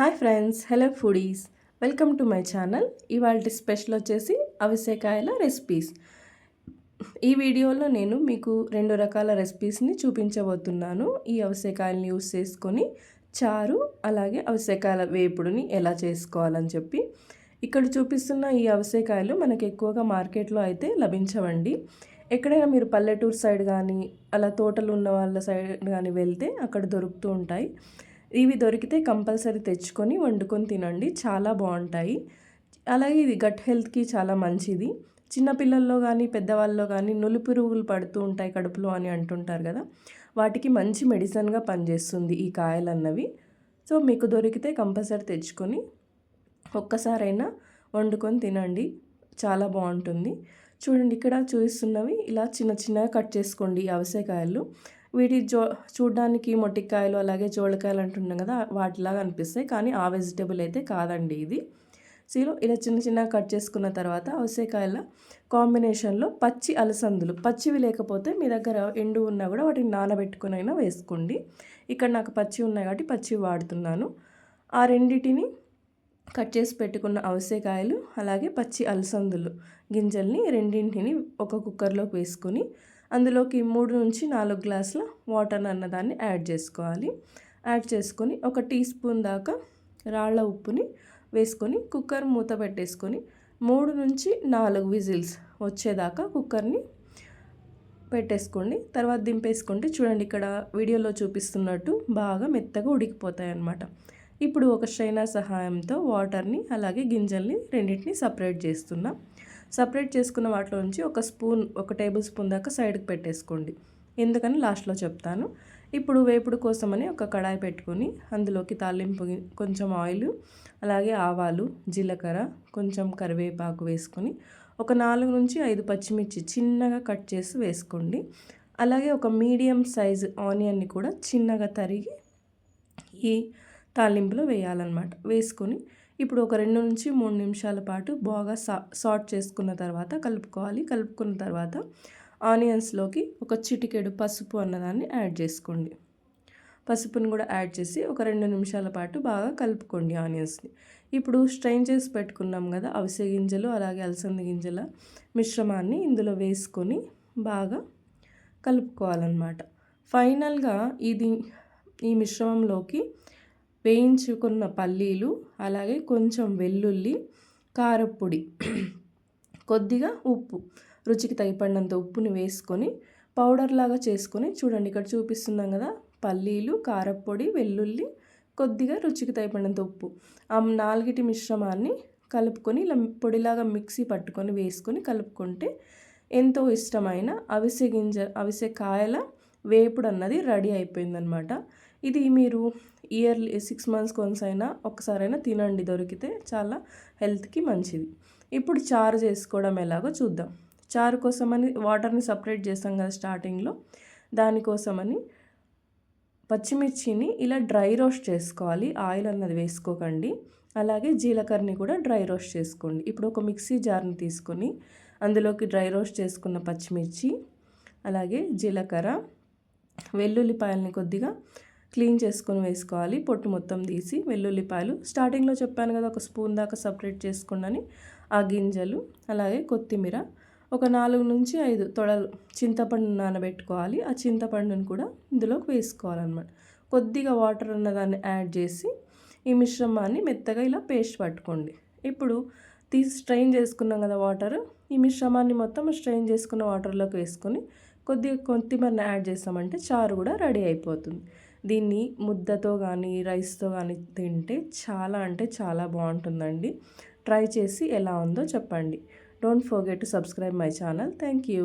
Hi friends hello foodies. Welcome to my channel. ఇవాళ special వచ్చేసి అవిసెకాయల రెసిపీస్. ఈ వీడియోలో నేను మీకు రెండు రకాల రెసిపీస్ని చూపించబోతున్నాను. ఈ అవిసెకాయలని యూస్ చేసుకొని చారు అలాగే అవిసెకాయల వేపుడుని ఎలా చేసుకోవాలని చెప్పి. ఇక్కడ చూపిస్తున్న ఈ అవిసెకాయలు మనకు ఎక్కువగా మార్కెట్లో అయితే లభించవండి. ఎక్కడైనా మీరు పల్లెటూరు సైడ్ కానీ అలా తోటలు ఉన్న వాళ్ళ సైడ్ కానీ వెళ్తే అక్కడ దొరుకుతూ ఉంటాయి. ఇవి దొరికితే కంపల్సరీ తెచ్చుకొని వండుకొని తినండి. చాలా బాగుంటాయి. అలాగే ఇది గట్ హెల్త్కి చాలా మంచిది. చిన్నపిల్లల్లో కానీ పెద్దవాళ్ళలో కానీ నులిపురుగులు పడుతూ ఉంటాయి కడుపులో అని అంటుంటారు కదా వాటికి మంచి మెడిసిన్గా పనిచేస్తుంది ఈ కాయలు అన్నవి సో మీకు దొరికితే కంపల్సరీ తెచ్చుకొని ఒక్కసారైనా వండుకొని తినండి. చాలా బాగుంటుంది. చూడండి ఇక్కడ చూపిస్తున్నవి ఇలా చిన్న చిన్నగా కట్ చేసుకోండి ఈ అవసేకాయలు వీటి జో చూడడానికి మొట్టికాయలు అలాగే జోళకాయలు అంటున్నాం కదా వాటిలాగా అనిపిస్తాయి. కానీ ఆ వెజిటేబుల్ అయితే కాదండి ఇది. సీలో ఇలా చిన్న చిన్న కట్ చేసుకున్న తర్వాత అవసేకాయల కాంబినేషన్లో పచ్చి అలసందులు. పచ్చివి లేకపోతే మీ దగ్గర ఎండు ఉన్నా కూడా వాటిని నానబెట్టుకుని అయినా వేసుకోండి. ఇక్కడ నాకు పచ్చి ఉన్నాయి కాబట్టి పచ్చి వాడుతున్నాను. ఆ రెండిటిని కట్ చేసి పెట్టుకున్న అవసేకాయలు అలాగే పచ్చి అలసందులు గింజల్ని రెండింటిని ఒక కుక్కర్లోకి వేసుకొని అందులోకి మూడు నుంచి నాలుగు గ్లాసుల వాటర్ అన్నదాన్ని యాడ్ చేసుకోవాలి. యాడ్ చేసుకొని ఒక టీ స్పూన్ దాకా రాళ్ళ ఉప్పుని వేసుకొని కుక్కర్ మూత పెట్టేసుకొని మూడు నుంచి నాలుగు విజిల్స్ వచ్చేదాకా కుక్కర్ని పెట్టేసుకోండి. తర్వాత దింపేసుకుంటే చూడండి ఇక్కడ వీడియోలో చూపిస్తున్నట్టు బాగా మెత్తగా ఉడికిపోతాయి అన్నమాట ఇప్పుడు ఒక స్ట్రైనర్ సహాయంతో వాటర్ని అలాగే గింజల్ని రెండింటిని సపరేట్ చేస్తున్నాం. సపరేట్ చేసుకున్న వాటిలో నుంచి ఒక స్పూన్ ఒక టేబుల్ స్పూన్ దాకా సైడ్కి పెట్టేసుకోండి. ఎందుకని లాస్ట్లో చెప్తాను. ఇప్పుడు వేపుడు కోసమని ఒక కడాయి పెట్టుకొని అందులోకి తాలింపు కొంచెం ఆయిల్ అలాగే ఆవాలు జీలకర్ర కొంచెం కరివేపాకు వేసుకొని ఒక నాలుగు నుంచి ఐదు పచ్చిమిర్చి చిన్నగా కట్ చేసి వేసుకోండి. అలాగే ఒక మీడియం సైజు ఆనియన్ని కూడా చిన్నగా తరిగి ఈ తాలింపులో వేయాలన్నమాట. వేసుకొని ఇప్పుడు ఒక రెండు నుంచి మూడు నిమిషాల పాటు బాగా సా సాట్ చేసుకున్న తర్వాత కలుపుకోవాలి. కలుపుకున్న తర్వాత ఆనియన్స్లోకి ఒక చిటికెడు పసుపు అన్నదాన్ని యాడ్ చేసుకోండి. పసుపుని కూడా యాడ్ చేసి ఒక రెండు నిమిషాల పాటు బాగా కలుపుకోండి ఆనియన్స్ని. ఇప్పుడు స్ట్రైన్ చేసి పెట్టుకున్నాం కదా అవిసె గింజలు అలాగే అలసంద గింజల మిశ్రమాన్ని ఇందులో వేసుకొని బాగా కలుపుకోవాలన్నమాట. ఫైనల్గా ఇది ఈ మిశ్రమంలోకి వేయించుకున్న పల్లీలు అలాగే కొంచెం వెల్లుల్లి కారపొడి కొద్దిగా ఉప్పు. రుచికి తగిపడినంత ఉప్పుని వేసుకొని పౌడర్ లాగా చేసుకొని చూడండి ఇక్కడ చూపిస్తున్నాం కదా పల్లీలు కారపొడి వెల్లుల్లి కొద్దిగా రుచికి తగిపడినంత ఉప్పు. ఆ నాలుగిటి మిశ్రమాన్ని కలుపుకొని ఇలా పొడిలాగా మిక్సీ పట్టుకొని వేసుకొని కలుపుకుంటే ఎంతో ఇష్టమైన అవిసె గింజ అవిసె కాయల వేపుడు అన్నది రెడీ అయిపోయిందనమాట. ఇది మీరు ఇయర్లీ సిక్స్ మంత్స్ కొనసైనా ఒకసారైనా తినండి. దొరికితే చాలా హెల్త్కి మంచిది. ఇప్పుడు చారు చేసుకోవడం ఎలాగో చూద్దాం. చారు కోసమని వాటర్ని సపరేట్ చేస్తాం కదా స్టార్టింగ్లో. దానికోసమని పచ్చిమిర్చిని ఇలా డ్రై రోస్ట్ చేసుకోవాలి. ఆయిల్ అన్నది వేసుకోకండి. అలాగే జీలకర్రని కూడా డ్రై రోస్ట్ చేసుకోండి. ఇప్పుడు ఒక మిక్సీ జార్ని తీసుకొని అందులోకి డ్రై రోస్ట్ చేసుకున్న పచ్చిమిర్చి అలాగే జీలకర్ర వెల్లుల్లిపాయలని కొద్దిగా క్లీన్ చేసుకొని వేసుకోవాలి. పొట్టు మొత్తం తీసి వెల్లుల్లిపాయలు. స్టార్టింగ్లో చెప్పాను కదా ఒక స్పూన్ దాకా సపరేట్ చేసుకున్నని. ఆ గింజలు అలాగే కొత్తిమీర ఒక నాలుగు నుంచి ఐదు తొడలు చింతపండు నానబెట్టుకోవాలి. ఆ చింతపండుని కూడా ఇందులోకి వేసుకోవాలన్నమాట. కొద్దిగా వాటర్ అన్నదాన్ని యాడ్ చేసి ఈ మిశ్రమాన్ని మెత్తగా ఇలా పేస్ట్ పట్టుకోండి. ఇప్పుడు తీసి స్ట్రెయిన్ చేసుకున్నాం కదా వాటర్. ఈ మిశ్రమాన్ని మొత్తం స్ట్రెయిన్ చేసుకున్న వాటర్లోకి వేసుకొని కొద్దిగా కొత్తిమీరని యాడ్ చేసామంటే చారు కూడా రెడీ అయిపోతుంది. దీన్ని ముద్దతో కానీ రైస్తో కానీ తింటే చాలా అంటే చాలా బాగుంటుందండి. ట్రై చేసి ఎలా ఉందో చెప్పండి. Don't forget to subscribe my channel. Thank you